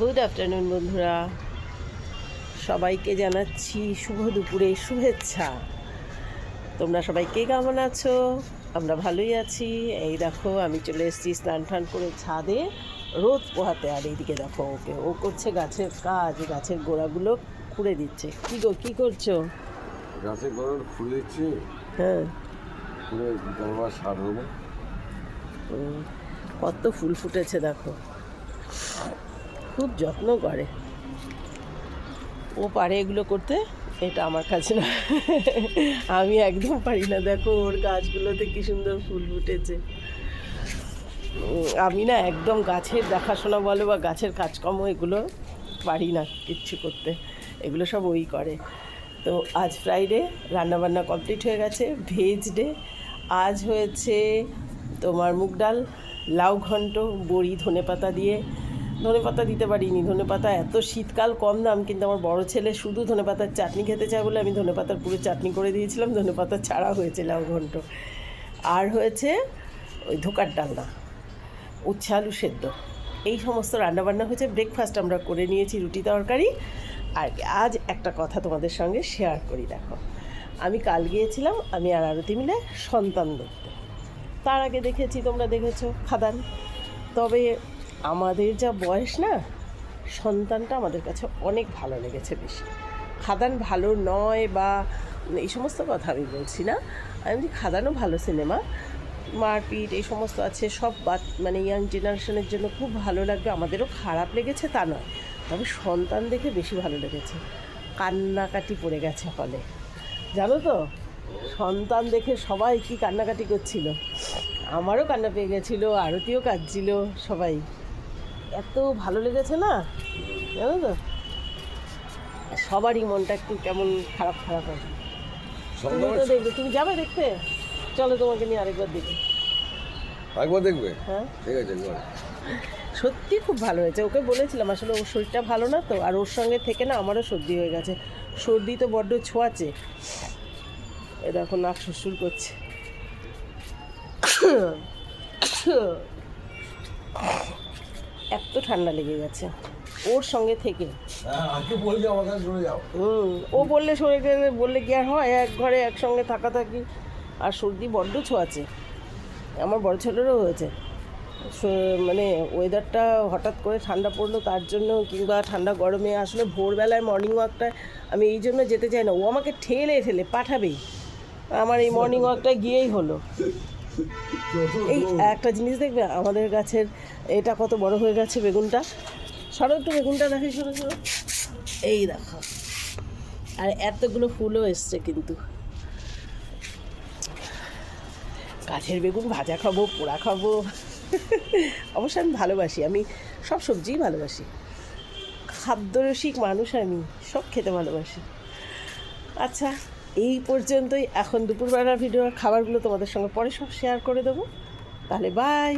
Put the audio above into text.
Good afternoon বন্ধুরা। সবাইকে জানাচ্ছি শুভ দুপুরে শুভেচ্ছা। তোমরা সবাই কে কেমন আছো? আমরা ভালোই আছি। এই দেখো আমি চলে এসেছি স্নান টান করে ছাদে। রোদ পোহাতে আর এইদিকে দেখো ওকে ও করছে গাছের কাজ গাছের গোড়াগুলো খুঁড়ে দিচ্ছে। কী গো কী করছ? গাছের গোড়া খুলে দিচ্ছি। হ্যাঁ। বিকালবার সার কত ফুল ফুটেছে দেখো। খুব যত্ন করে। ও পারে এগুলো করতে, এটা আমার কাছে না। আমি একদম পারি না। দেখো ওর গাছগুলোতে কি সুন্দর ফুল ফুটেছে। আমি না একদম গাছের দেখাশোনা বলো বা গাছের কাজকর্ম এগুলো পারি না কিচ্ছু করতে। এগুলো সব ওই করে। তো আজ ফ্রাইডে রান্নাবান্না কমপ্লিট হয়ে গেছে। ভেজ ডে আজ হয়েছে তোমার মুগ ডাল, লাউ ঘন্ট, বড়ি ধনে পাতা দিয়ে ধনে পাতা দিতে পারিনি। ধনে পাতা এত শীতকাল কম দাম, কিন্তু আমার বড় ছেলে শুধু ধনে পাতার চাটনি খেতে চায় বলে আমি ধনে পাতার পুরো চাটনি করে দিয়েছিলাম ধনে পাতা ছাড়া হয়েছে লাউ ঘন্ট। আর হয়েছে ওই ধোকার ডালনা, উচ্ছে আলু সেদ্ধ। এই সমস্ত রান্নাবান্না হয়েছে ব্রেকফাস্ট আমরা করে নিয়েছি রুটি তরকারি। আর আজ একটা কথা তোমাদের সঙ্গে শেয়ার করি, দেখো। আমি কাল গিয়েছিলাম, আমি আর আরতি মিলে সন্তান দেখতে। তার আগে দেখেছি, তোমরা দেখেছ, খাদান। তবে আমাদের যা বয়স না, সন্তানটা আমাদের কাছে অনেক ভালো লেগেছে বেশি। খাদান ভালো নয় বা এই সমস্ত কথা আমি বলছি না। আমি বলছি খাদানও ভালো সিনেমা মারপিট এই সমস্ত আছে, সব মানে ইয়াং জেনারেশনের জন্য খুব ভালো লাগবে, আমাদেরও খারাপ লেগেছে তা নয়। তবে সন্তান দেখে বেশি ভালো লেগেছে। কান্নাকাটি পড়ে গেছে হলে। জানো তো, সন্তান দেখে সবাই কি কান্নাকাটি করছিল? আমারও কান্না পেয়ে গেছিল, আরতিও কাঁদছিল সবাই। এত ভালো লেগেছে না? জানো তো? সবারই মনটা একটু কেমন খারাপ খারাপ হয়। তুমি তো দেখবে তুমি যাবে দেখতে? চলো তোমাকে নিয়ে আরেকবার দেখি। একবার দেখবে? হ্যাঁ। ঠিক আছে সত্যি খুব ভালো হয়েছে। ওকে বলেছিলাম আসলে ওর শরীরটা ভালো না তো আর ওর সঙ্গে থেকে না আমারও সর্দি হয়ে গেছে। সর্দি তো বড্ড ছোঁয়াচে। এ দেখো নাক শ্বশুর করছে। এত ঠান্ডা লেগে গেছে। ওর সঙ্গে থেকে। হ্যাঁ হুম ও বললে সরে বললে কি আর হয়? এক ঘরে একসঙ্গে থাকা থাকি। আর সর্দি বড্ড ছোঁয়াচে। আমার বড় ছেলেরও হয়েছে। মানে ওয়েদারটা হঠাৎ করে ঠান্ডা পড়ল তার জন্য কিংবা ঠান্ডা গরমে আসলে ভোরবেলায় মর্নিং ওয়াকটায় আমি এই জন্য যেতে চাই না। ও আমাকে ঠেলে ঠেলে পাঠাবেই। আমার এই মর্নিং ওয়াকটা গিয়েই হলো। এই একটা জিনিস দেখবে আমাদের গাছের এটা কত বড় হয়ে গেছে বেগুনটা। সরো একটু বেগুনটা দেখি সরো সরো। এই দেখো। আর এতগুলো ফুলও এসছে কিন্তু। গাছের বেগুন ভাজা খাব পোড়া খাব। অবশ্য আমি ভালোবাসি আমি সব সবজিই ভালোবাসি। খাদ্যরসিক মানুষ আমি সব খেতে ভালোবাসি। আচ্ছা এই পর্যন্তই। এখন দুপুরবেলার ভিডিওর খাবারগুলো তোমাদের সঙ্গে পরে সব শেয়ার করে দেবো। তাহলে বাই